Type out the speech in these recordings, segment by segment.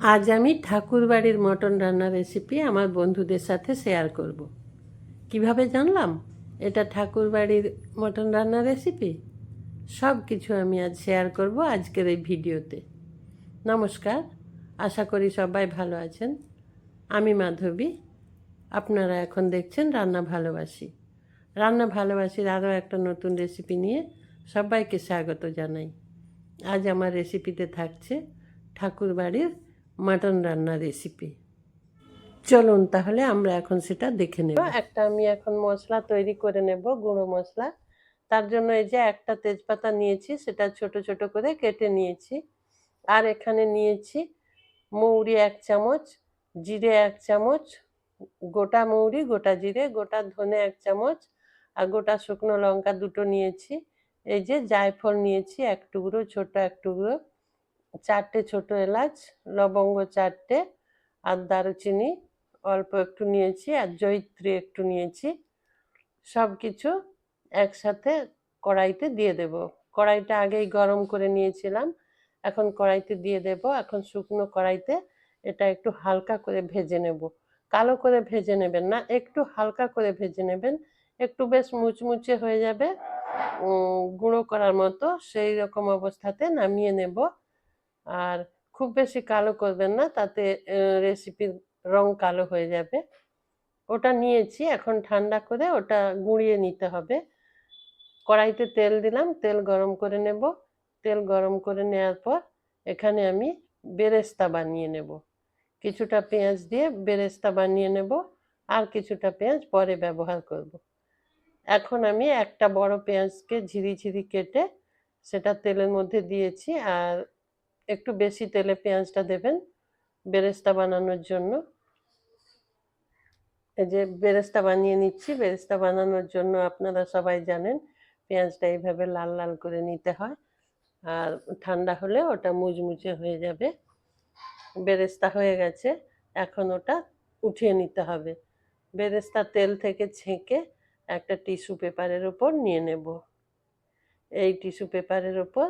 আজ আমি ঠাকুরবাড়ির মটন রান্নার রেসিপি আমার বন্ধুদের সাথে শেয়ার করব। কীভাবে জানলাম? এটা ঠাকুরবাড়ির মটন রান্নার রেসিপি সব কিছু আমি আজ শেয়ার করব আজকের এই ভিডিওতে। নমস্কার, আশা করি সবাই ভালো আছেন। আমি মাধবী, আপনারা এখন দেখছেন রান্না ভালোবাসি। রান্না ভালোবাসির আরও একটা নতুন রেসিপি নিয়ে সবাইকে স্বাগত জানাই। আজ আমার রেসিপিতে থাকছে ঠাকুরবাড়ির মাটন রান্নার রেসিপি চলুন তাহলে আমরা এখন সেটা দেখে নেব। একটা আমি এখন মশলা তৈরি করে নেব, গুঁড়ো মশলা। তার জন্য এই যে একটা তেজপাতা নিয়েছি, সেটা ছোট ছোট করে কেটে নিয়েছি। আর এখানে নিয়েছি মৌরি এক চামচ, জিরে এক চামচ, গোটা মৌরি, গোটা জিরে, গোটা ধনে এক চামচ, আর গোটা শুকনো লঙ্কা দুটো নিয়েছি। এই যে জায়ফল নিয়েছি, এক টুকরো, ছোট এক টুকরো। চারটে ছোট এলাচ, লবঙ্গ চারটে আর দারুচিনি অল্প একটু নিয়েছি আর জয়িত্রী একটু নিয়েছি। সব কিছু একসাথে কড়াইতে দিয়ে দেব। কড়াইটা আগেই গরম করে নিয়েছিলাম, এখন কড়াইতে দিয়ে দেব। এখন শুকনো কড়াইতে এটা একটু হালকা করে ভেজে নেব। কালো করে ভেজে নেবেন না, একটু হালকা করে ভেজে নেবেন। একটু বেশ মুচমুচে হয়ে যাবে। গুঁড়ো করার মতো সেই রকম অবস্থাতে নামিয়ে নেব। আর খুব বেশি কালো করবেন না, তাতে রেসিপির রং কালো হয়ে যাবে। ওটা নিয়েছি, এখন ঠান্ডা করে ওটা গুঁড়িয়ে নিতে হবে। কড়াইতে তেল দিলাম, তেল গরম করে নেব। তেল গরম করে নেওয়ার পর এখানে আমি বেরেস্তা বানিয়ে নেব। কিছুটা পেঁয়াজ দিয়ে বেরেস্তা বানিয়ে নেব আর কিছুটা পেঁয়াজ পরে ব্যবহার করব। এখন আমি একটা বড় পেঁয়াজকে ঝিরি ঝিরি কেটে সেটা তেলের মধ্যে দিয়েছি আর একটু বেশি তেলে পেঁয়াজটা দেবেন, বেরেস্তা বানানোর জন্য। এই যে বেরেস্তা বানিয়ে নিচ্ছি, বেরেস্তা বানানোর জন্য আপনারা সবাই জানেন পেঁয়াজটা এইভাবে লাল লাল করে নিতে হয়। আর ঠান্ডা হলে ওটা মুচমুচে হয়ে যাবে। বেরেস্তা হয়ে গেছে, এখন ওটা উঠিয়ে নিতে হবে। বেরেস্তা তেল থেকে ছেঁকে একটা টিস্যু পেপারের ওপর নিয়ে নেব। এই টিস্যু পেপারের ওপর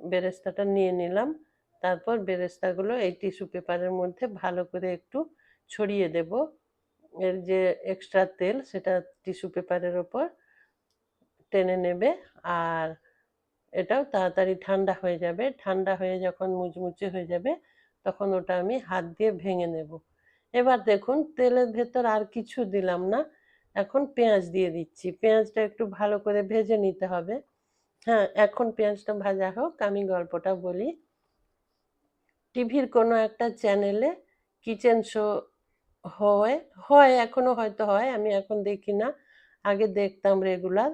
বেরেস্তাটা নিয়ে নিলাম। তারপর বেরেস্তাগুলো এই টিস্যু পেপারের মধ্যে ভালো করে একটু ছড়িয়ে দেব। এর যে এক্সট্রা তেল সেটা টিস্যু পেপারের ওপর টেনে নেবে আর এটাও তাড়াতাড়ি ঠান্ডা হয়ে যাবে। ঠান্ডা হয়ে যখন মুচমুচে হয়ে যাবে তখন ওটা আমি হাত দিয়ে ভেঙে নেব। এবার দেখুন তেলের ভেতর আর কিছু দিলাম না। এখন পেঁয়াজ দিয়ে দিচ্ছি। পেঁয়াজটা একটু ভালো করে ভেজে নিতে হবে। হ্যাঁ এখন পেঁয়াজটা ভাজা হোক। আমি গল্পটা বলি। টিভির কোনো একটা চ্যানেলে কিচেন শো হয় হয় এখনও হয়তো হয়, আমি এখন দেখি না। আগে দেখতাম রেগুলার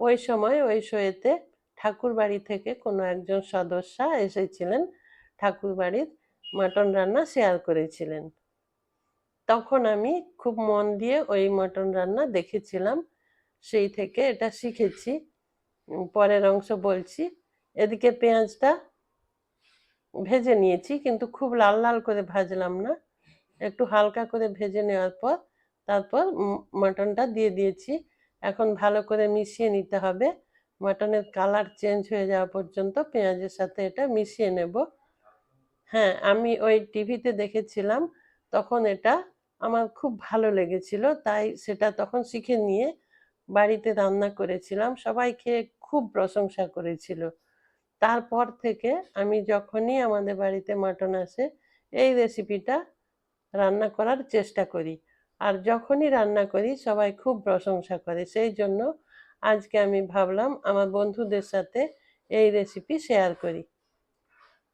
ওই সময়, ওই শোয়েতে ঠাকুর বাড়ি থেকে কোনো একজন সদস্যা এসেছিলেন, ঠাকুর বাড়ির মাটন রান্না শেয়ার করেছিলেন। তখন আমি খুব মন দিয়ে ওই মটন রান্না দেখেছিলাম, সেই থেকে এটা শিখেছি। পরের অংশ বলছি। এদিকে পেঁয়াজটা ভেজে নিয়েছি, কিন্তু খুব লাল লাল করে ভাজলাম না। একটু হালকা করে ভেজে নেওয়ার পর, তারপর মাটনটা দিয়ে দিয়েছি। এখন ভালো করে মিশিয়ে নিতে হবে। মাটনের কালার চেঞ্জ হয়ে যাওয়া পর্যন্ত পেঁয়াজের সাথে এটা মিশিয়ে নেব। হ্যাঁ আমি ওই টিভিতে দেখেছিলাম, তখন এটা আমার খুব ভালো লেগেছিল, তাই সেটা তখন শিখে নিয়ে বাড়িতে রান্না করেছিলাম। সবাই খেয়ে খুব প্রশংসা করেছিল। তারপর থেকে আমি যখনই আমাদের বাড়িতে মাটন আসে, এই রেসিপিটা রান্না করার চেষ্টা করি। আর যখনই রান্না করি, সবাই খুব প্রশংসা করে। সেই জন্য আজকে আমি ভাবলাম, আমার বন্ধুদের সাথে এই রেসিপি শেয়ার করি।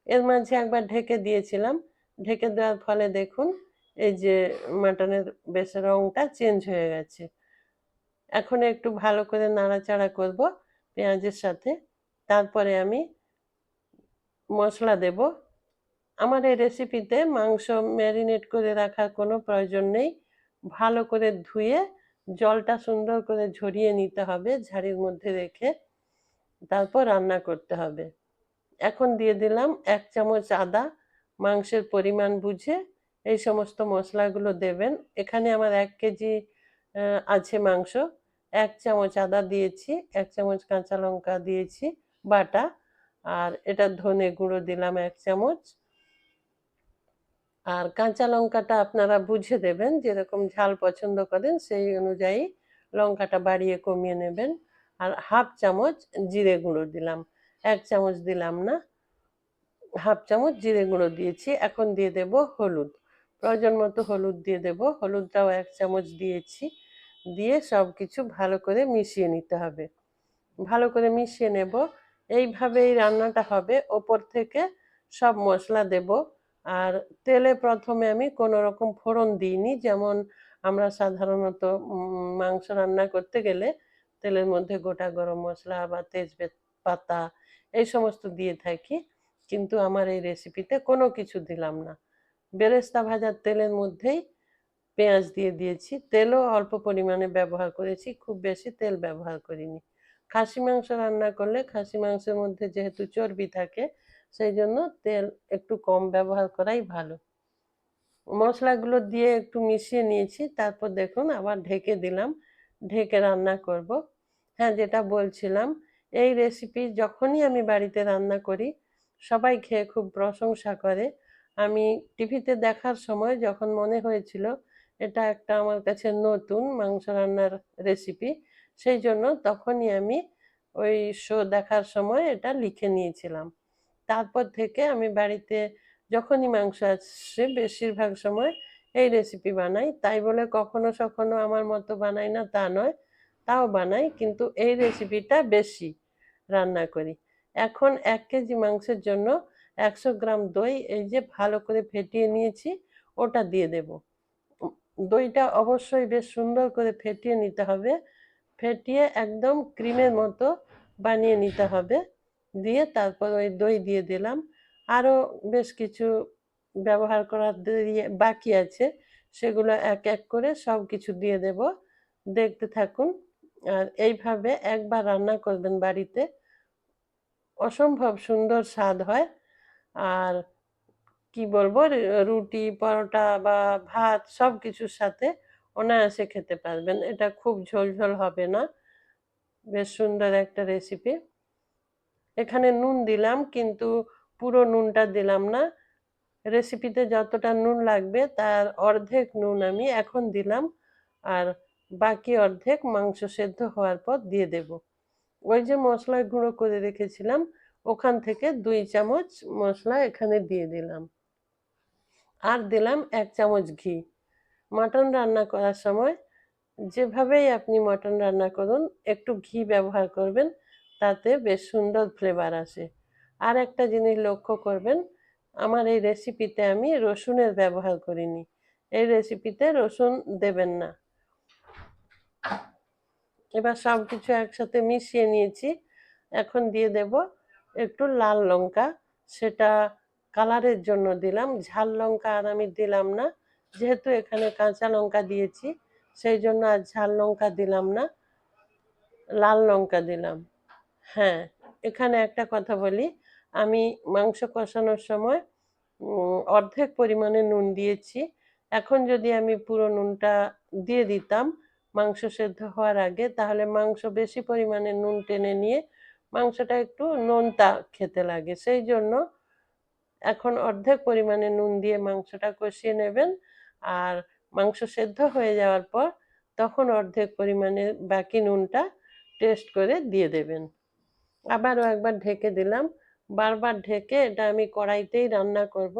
এর মাঝে একবার ঢেকে দিয়েছিলাম। ঢেকে দেওয়ার ফলে দেখুন, এই যে মাটনের বেশ রঙটা চেঞ্জ হয়ে গেছে। এখন একটু ভালো করে নাড়াচাড়া করব পেঁয়াজের সাথে। তারপরে আমি মশলা দেব। আমার এই রেসিপিতে মাংস ম্যারিনেট করে রাখার কোনো প্রয়োজন নেই। ভালো করে ধুয়ে জলটা সুন্দর করে ঝরিয়ে নিতে হবে ঝাড়ির মধ্যে রেখে। তারপর রান্না করতে হবে। এখন দিয়ে দিলাম এক চামচ আদা। মাংসের পরিমাণ বুঝে এই সমস্ত মশলাগুলো দেবেন। এখানে আমার এক কেজি আছে মাংস। এক চামচ আদা দিয়েছি, এক চামচ কাঁচা লঙ্কা দিয়েছি। বাটা, আর এটা ধনে গুঁড়ো দিলাম এক চামচ। আর কাঁচা লঙ্কাটা আপনারা বুঝে দেবেন, যেরকম ঝাল পছন্দ করেন, সেই অনুযায়ী লঙ্কাটা বাড়িয়ে কমিয়ে নেবেন। আর হাফ চামচ জিরে গুঁড়ো দিলাম, এক চামচ দিলাম না। হাফ চামচ জিরে গুঁড়ো দিয়েছি, এখন দিয়ে দেব হলুদ। প্রয়োজন মতো হলুদ দিয়ে দেব, হলুদটাও এক চামচ দিয়েছি। দিয়ে সব কিছু ভালো করে মিশিয়ে নিতে হবে। ভালো করে মিশিয়ে নেব এইভাবে এই রান্নাটা হবে। ওপর থেকে সব মশলা দেব। আর তেলে প্রথমে আমি কোনো রকম ফোড়ন দিইনি। যেমন আমরা সাধারণত মাংস রান্না করতে গেলে তেলের মধ্যে গোটা গরম মশলা বা তেজপাতা এই সমস্ত দিয়ে থাকি। কিন্তু আমার এই রেসিপিতে কোনো কিছু দিলাম না। বেরেস্তা ভাজার তেলের মধ্যেই পেঁয়াজ দিয়ে দিয়েছি। তেলও অল্প পরিমাণে ব্যবহার করেছি। খুব বেশি তেল ব্যবহার করিনি। খাসি মাংস রান্না করলে খাসি মাংসের মধ্যে যেহেতু চর্বি থাকে, সেই জন্য তেল একটু কম ব্যবহার করাই ভালো। মশলাগুলো দিয়ে একটু মিশিয়ে নিয়েছি, তারপর দেখুন আবার ঢেকে দিলাম, ঢেকে রান্না করব। হ্যাঁ যেটা বলছিলাম, এই রেসিপি যখনই আমি বাড়িতে রান্না করি, সবাই খেয়ে খুব প্রশংসা করে। আমি টিভিতে দেখার সময় যখন মনে হয়েছিল, এটা একটা আমার কাছে নতুন মাংস রান্নার রেসিপি সেই জন্য তখনই আমি ওই শো দেখার সময় এটা লিখে নিয়েছিলাম। তারপর থেকে আমি বাড়িতে যখনই মাংস আসছে বেশিরভাগ সময় এই রেসিপি বানাই। তাই বলে কখনো সখনো আমার মতো বানাই না, তা নয়, তাও বানাই। কিন্তু এই রেসিপিটা বেশি রান্না করি। এখন এক কেজি মাংসের জন্য একশো গ্রাম দই এই যে ভালো করে ফেটিয়ে নিয়েছি, ওটা দিয়ে দেব। দইটা অবশ্যই বেশ সুন্দর করে ফেটিয়ে নিতে হবে। ফেটিয়ে একদম ক্রিমের মতো বানিয়ে নিতে হবে। দিয়ে তারপর ওই দই দিয়ে দিলাম। আরও বেশ কিছু ব্যবহার করার বাকি আছে। সেগুলো এক এক করে সব কিছু দিয়ে দেব। দেখতে থাকুন। আর এইভাবে একবার রান্না করবেন বাড়িতে। অসম্ভব সুন্দর স্বাদ হয়। আর কি বলব, রুটি, পরোটা বা ভাত সব কিছুর সাথে অনায়াসে খেতে পারবেন। এটা খুব ঝোল ঝোল হবে না। বেশ সুন্দর একটা রেসিপি এখানে নুন দিলাম, কিন্তু পুরো নুনটা দিলাম না। রেসিপিতে যতটা নুন লাগবে, তার অর্ধেক নুন আমি এখন দিলাম। আর বাকি অর্ধেক মাংস সেদ্ধ হওয়ার পর দিয়ে দেব। ওই যে মশলা গুঁড়ো করে রেখেছিলাম, ওখান থেকে দুই চামচ মশলা এখানে দিয়ে দিলাম। আর দিলাম এক চামচ ঘি। মাটন রান্না করার সময় যেভাবেই আপনি মাটন রান্না করুন, একটু ঘি ব্যবহার করবেন, তাতে বেশ সুন্দর ফ্লেভার আসে। আর একটা জিনিস লক্ষ্য করবেন, আমার এই রেসিপিতে আমি রসুনের ব্যবহার করিনি। এই রেসিপিতে রসুন দেবেন না। এবার সব কিছু একসাথে মিশিয়ে নিয়েছি। এখন দিয়ে দেব একটু লাল লঙ্কা। সেটা কালারের জন্য দিলাম। ঝাল লঙ্কা আর আমি দিলাম না। যেহেতু এখানে কাঁচা লঙ্কা দিয়েছি, সেই জন্য আর ঝাল লঙ্কা দিলাম না, লাল লঙ্কা দিলাম। হ্যাঁ এখানে একটা কথা বলি, আমি মাংস কষানোর সময় অর্ধেক পরিমাণে নুন দিয়েছি। এখন যদি আমি পুরো নুনটা দিয়ে দিতাম, মাংস সেদ্ধ হওয়ার আগে, তাহলে মাংস বেশি পরিমাণে নুন টেনে নিয়ে মাংসটা একটু নোনতা খেতে লাগে। সেই জন্য এখন অর্ধেক পরিমাণে নুন দিয়ে মাংসটা কষিয়ে নেবেন। আর মাংস সেদ্ধ হয়ে যাওয়ার পর তখন অর্ধেক পরিমাণে বাকি নুনটা টেস্ট করে দিয়ে দেবেন। আবারও একবার ঢেকে দিলাম। বারবার ঢেকে এটা আমি কড়াইতেই রান্না করব।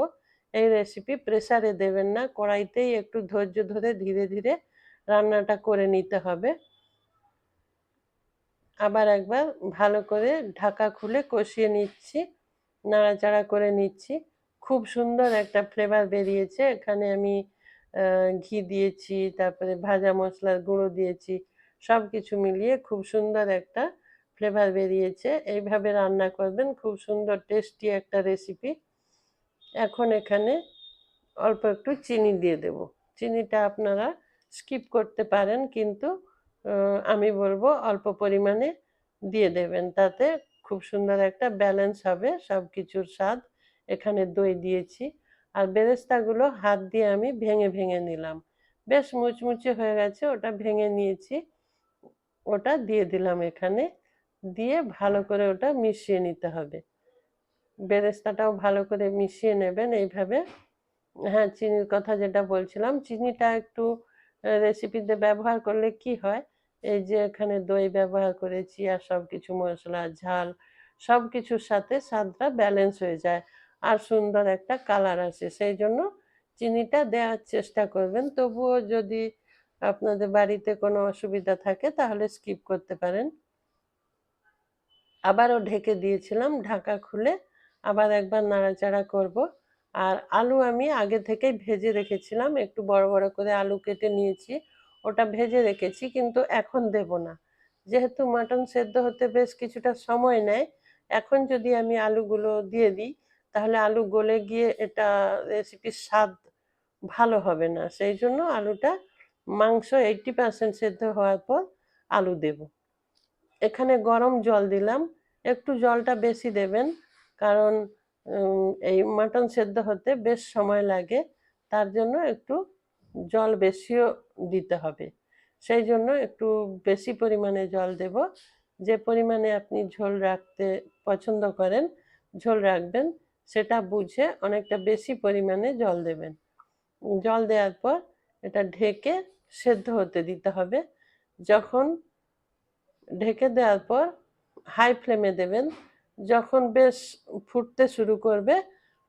এই রেসিপি প্রেসারে দেবেন না, কড়াইতেই একটু ধৈর্য ধরে ধীরে ধীরে রান্নাটা করে নিতে হবে। আবার একবার ভালো করে ঢাকা খুলে কষিয়ে নিচ্ছি, নাড়াচাড়া করে নিচ্ছি। খুব সুন্দর একটা ফ্লেভার বেরিয়েছে। এখানে আমি ঘি দিয়েছি, তারপরে ভাজা মশলার গুঁড়ো দিয়েছি সব কিছু মিলিয়ে খুব সুন্দর একটা ফ্লেভার বেরিয়েছে। এইভাবে রান্না করবেন, খুব সুন্দর টেস্টি একটা রেসিপি এখন এখানে অল্প একটু চিনি দিয়ে দেব। চিনিটা আপনারা স্কিপ করতে পারেন, কিন্তু আমি বলব অল্প পরিমাণে দিয়ে দেবেন। তাতে খুব সুন্দর একটা ব্যালেন্স হবে সব কিছুর স্বাদ। এখানে দই দিয়েছি। আর বেরেস্তাগুলো হাত দিয়ে আমি ভেঙে ভেঙে নিলাম। বেশ মুচমুচে হয়ে গেছে, ওটা ভেঙে নিয়েছি। ওটা দিয়ে দিলাম এখানে। দিয়ে ভালো করে ওটা মিশিয়ে নিতে হবে। বেরেস্তাটাও ভালো করে মিশিয়ে নেবেন এইভাবে। হ্যাঁ চিনির কথা যেটা বলছিলাম, চিনিটা একটু রেসিপিতে ব্যবহার করলে কি হয়? এই যে এখানে দই ব্যবহার করেছি আর সব কিছু মশলা, ঝাল সব কিছুর সাথে স্বাদটা ব্যালেন্স হয়ে যায়। আর সুন্দর একটা কালার আসে। সেই জন্য চিনিটা দেওয়ার চেষ্টা করবেন। তবুও যদি আপনাদের বাড়িতে কোনো অসুবিধা থাকে তাহলে স্কিপ করতে পারেন। আবারও ঢেকে দিয়েছিলাম, ঢাকা খুলে আবার একবার নাড়াচাড়া করব। আর আলু আমি আগে থেকেই ভেজে রেখেছিলাম, একটু বড় বড় করে আলু কেটে নিয়েছি, ওটা ভেজে রেখেছি, কিন্তু এখন দেব না। যেহেতু মাটন সেদ্ধ হতে বেশ কিছুটা সময় নেয়, এখন যদি আমি আলুগুলো দিয়ে দিই তাহলে আলু গলে গিয়ে এটা রেসিপির স্বাদ ভালো হবে না। সেই জন্য আলুটা মাংস এইটটি পার্সেন্ট সেদ্ধ হওয়ার পর আলু দেব। এখানে গরম জল দিলাম। একটু জলটা বেশি দেবেন, কারণ এই মাটন সেদ্ধ হতে বেশ সময় লাগে। তার জন্য একটু জল বেশিও দিতে হবে। সেই জন্য একটু বেশি পরিমাণে জল দেব। যে পরিমাণে আপনি ঝোল রাখতে পছন্দ করেন, ঝোল রাখবেন সেটা বুঝে অনেকটা বেশি পরিমাণে জল দেবেন। জল দেওয়ার পর এটা ঢেকে সেদ্ধ হতে দিতে হবে। যখন ঢেকে দেওয়ার পর হাই ফ্লেমে দেবেন। যখন বেশ ফুটতে শুরু করবে,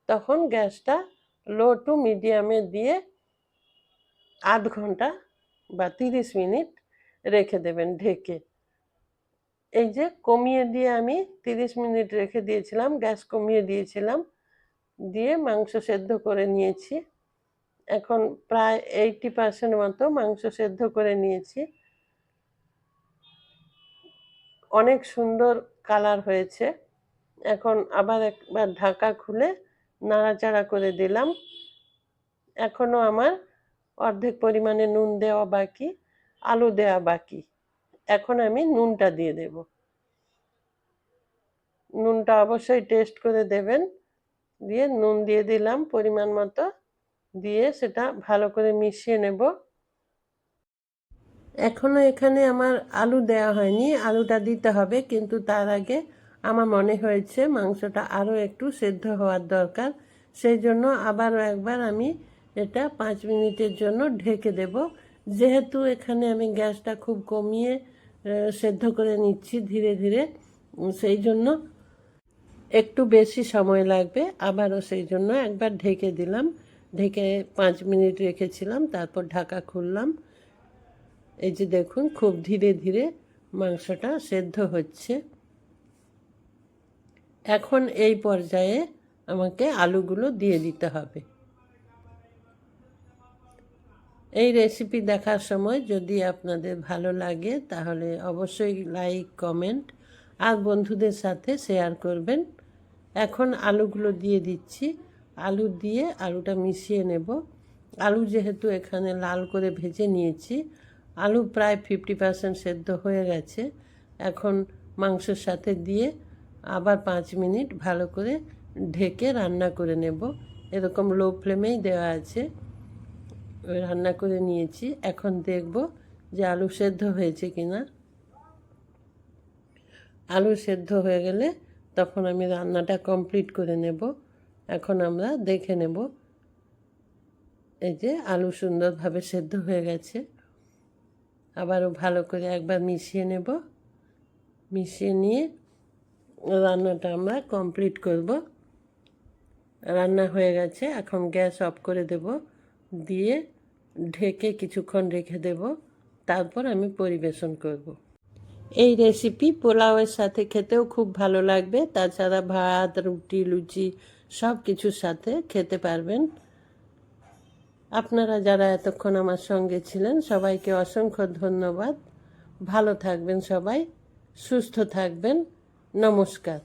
তখন গ্যাসটা লো টু মিডিয়ামে দিয়ে আধ ঘণ্টা বা তিরিশ মিনিট রেখে দেবেন ঢেকে। এই যে কমিয়ে দিয়ে আমি তিরিশ মিনিট রেখে দিয়েছিলাম, গ্যাস কমিয়ে দিয়েছিলাম, দিয়ে মাংস সেদ্ধ করে নিয়েছি। এখন প্রায় এইটি পার্সেন্ট মতো মাংস সেদ্ধ করে নিয়েছি। অনেক সুন্দর কালার হয়েছে। এখন আবার একবার ঢাকা খুলে নাড়াচাড়া করে দিলাম। এখনও আমার অর্ধেক পরিমাণে নুন দেওয়া বাকি, আলু দেওয়া বাকি। এখন আমি নুনটা দিয়ে দেব। নুনটা অবশ্যই টেস্ট করে দেবেন। দিয়ে নুন দিয়ে দিলাম পরিমাণ মতো। দিয়ে সেটা ভালো করে মিশিয়ে নেব। এখনও এখানে আমার আলু দেওয়া হয়নি। আলুটা দিতে হবে, কিন্তু তার আগে আমার মনে হয়েছে মাংসটা আরও একটু সেদ্ধ হওয়ার দরকার। সেই জন্য আবারও একবার আমি এটা পাঁচ মিনিটের জন্য ঢেকে দেব। যেহেতু এখানে আমি গ্যাসটা খুব কমিয়ে সেদ্ধ করে নিচ্ছি ধীরে ধীরে। সেই জন্য একটু বেশি সময় লাগবে। আবারও সেই জন্য একবার ঢেকে দিলাম। ঢেকে পাঁচ মিনিট রেখেছিলাম, তারপর ঢাকা খুললাম। এই যে দেখুন, খুব ধীরে ধীরে মাংসটা সেদ্ধ হচ্ছে। এখন এই পর্যায়ে আমাকে আলুগুলো দিয়ে দিতে হবে। এই রেসিপি দেখার সময় যদি আপনাদের ভালো লাগে, তাহলে অবশ্যই লাইক কমেন্ট আর বন্ধুদের সাথে শেয়ার করবেন। এখন আলুগুলো দিয়ে দিচ্ছি। আলু দিয়ে আলুটা মিশিয়ে নেব। আলু যেহেতু এখানে লাল করে ভেজে নিয়েছি, আলু প্রায় ফিফটি পার্সেন্ট সেদ্ধ হয়ে গেছে। এখন মাংসের সাথে দিয়ে আবার পাঁচ মিনিট ভালো করে ঢেকে রান্না করে নেব। এরকম লো ফ্লেমেই দেওয়া আছে। রান্না করে নিয়েছি। এখন দেখব যে আলু সেদ্ধ হয়েছে কি না আলু সেদ্ধ হয়ে গেলে তখন আমি রান্নাটা কমপ্লিট করে নেব। এখন আমরা দেখে নেব এই যে আলু সুন্দরভাবে সেদ্ধ হয়ে গেছে। আবারও ভালো করে একবার মিশিয়ে নেব। মিশিয়ে নিয়ে রান্নাটা আমরা কমপ্লিট করব। রান্না হয়ে গেছে। এখন গ্যাস অফ করে দেব। দিয়ে ঢেকে কিছুক্ষণ রেখে দেব, তারপর আমি পরিবেশন করব। এই রেসিপি পোলাওয়ের সাথে খেতেও খুব ভালো লাগবে, তাছাড়া ভাত, রুটি, লুচি সব কিছুর সাথে খেতে পারবেন। আপনারা যারা এতক্ষণ আমার সঙ্গে ছিলেন, সবাইকে অসংখ্য ধন্যবাদ। ভালো থাকবেন সবাই, সুস্থ থাকবেন। নমস্কার।